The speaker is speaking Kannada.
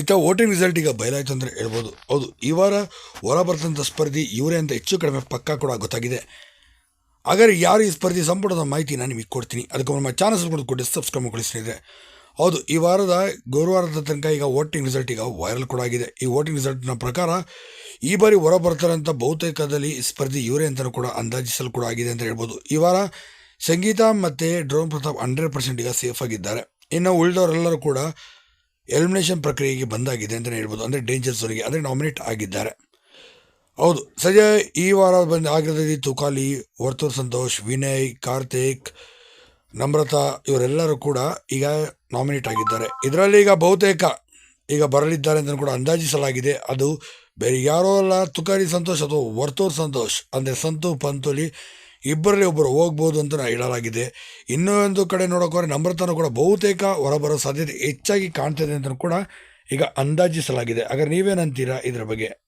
ಇತ್ತ ವೋಟಿಂಗ್ ರಿಸಲ್ಟ್ ಈಗ ಬಯಲಾಯಿತು ಅಂದರೆ ಹೇಳ್ಬೋದು. ಹೌದು, ಈ ವಾರ ಹೊರ ಬರ್ತಂಥ ಸ್ಪರ್ಧಿ ಇವರೇ ಅಂತ ಹೆಚ್ಚು ಕಡಿಮೆ ಪಕ್ಕ ಕೂಡ ಗೊತ್ತಾಗಿದೆ. ಹಾಗಾದರೆ ಯಾರು ಈ ಸ್ಪರ್ಧಿ ಸಂಪುಟದ ಮಾಹಿತಿ ನಾನು ನಿಮಗೆ ಕೊಡ್ತೀನಿ. ಅದಕ್ಕೆ ನಮ್ಮ ಚಾನಲ್ ಕೂಡ ಕೊಟ್ಟು ಸಬ್ಸ್ಕ್ರೈಬ್ ಮಾಡಿಸ್ತಿದೆ ಹೌದು, ಈ ವಾರದ ಗುರುವಾರದ ತನಕ ಈಗ ವೋಟಿಂಗ್ ರಿಸಲ್ಟ್ ಈಗ ವೈರಲ್ ಕೂಡ ಆಗಿದೆ. ಈ ವೋಟಿಂಗ್ ರಿಸಲ್ಟ್ನ ಪ್ರಕಾರ ಈ ಬಾರಿ ಹೊರ ಬರ್ತಾರಂಥ ಬಹುತೇಕದಲ್ಲಿ ಸ್ಪರ್ಧಿ ಇವರೇ ಅಂತಲೂ ಕೂಡ ಅಂದಾಜಿಸಲು ಕೂಡ ಆಗಿದೆ ಅಂತ ಹೇಳ್ಬೋದು. ಈ ವಾರ ಸಂಗೀತ ಮತ್ತು ಡ್ರೋನ್ ಪ್ರತಾಪ್ ಹಂಡ್ರೆಡ್ ಪರ್ಸೆಂಟ್ ಈಗ ಸೇಫ್ ಆಗಿದ್ದಾರೆ. ಇನ್ನು ಉಳಿದವರೆಲ್ಲರೂ ಕೂಡ ಎಲಿಮಿನೇಷನ್ ಪ್ರಕ್ರಿಯೆಗೆ ಬಂದಾಗಿದೆ ಅಂತಲೇ ಹೇಳ್ಬೋದು. ಅಂದರೆ ಡೇಂಜರ್ ಸೋನಿಗೆ ಅಂದರೆ ನಾಮಿನೇಟ್ ಆಗಿದ್ದಾರೆ. ಹೌದು ಸದ್ಯ ಈ ವಾರ ಬಂದು ಆಗಿರೋದ್ರಲ್ಲಿ ತುಕಾಲಿ, ವರ್ತೂರ್ ಸಂತೋಷ್, ವಿನಯ್, ಕಾರ್ತಿಕ್, ನಮ್ರತಾ, ಇವರೆಲ್ಲರೂ ಕೂಡ ಈಗ ನಾಮಿನೇಟ್ ಆಗಿದ್ದಾರೆ. ಇದರಲ್ಲಿ ಈಗ ಬಹುತೇಕ ಈಗ ಬರಲಿದ್ದಾರೆ ಅಂತ ಕೂಡ ಅಂದಾಜಿಸಲಾಗಿದೆ. ಅದು ಬೇರೆ ಯಾರೋ ಅಲ್ಲ ತುಕಾಲಿ ಸಂತೋಷ್ ಅಥವಾ ವರ್ತೂರ್ ಸಂತೋಷ್, ಅಂದರೆ ಸಂತು, ಪಂತುಲಿ ಇಬ್ಬರಲ್ಲಿ ಒಬ್ಬರು ಹೋಗ್ಬೋದು ಅಂತ ಹೇಳಲಾಗಿದೆ. ಇನ್ನೊಂದು ಕಡೆ ನೋಡೋಕೋರೆ ನಮ್ರತನೂ ಕೂಡ ಬಹುತೇಕ ಹೊರಬರೋ ಸಾಧ್ಯತೆ ಹೆಚ್ಚಾಗಿ ಕಾಣ್ತದೆ ಅಂತ ಕೂಡ ಈಗ ಅಂದಾಜಿಸಲಾಗಿದೆ. ಹಾಗಾದ್ರೆ ನೀವೇನಂತೀರಾ ಇದರ ಬಗ್ಗೆ?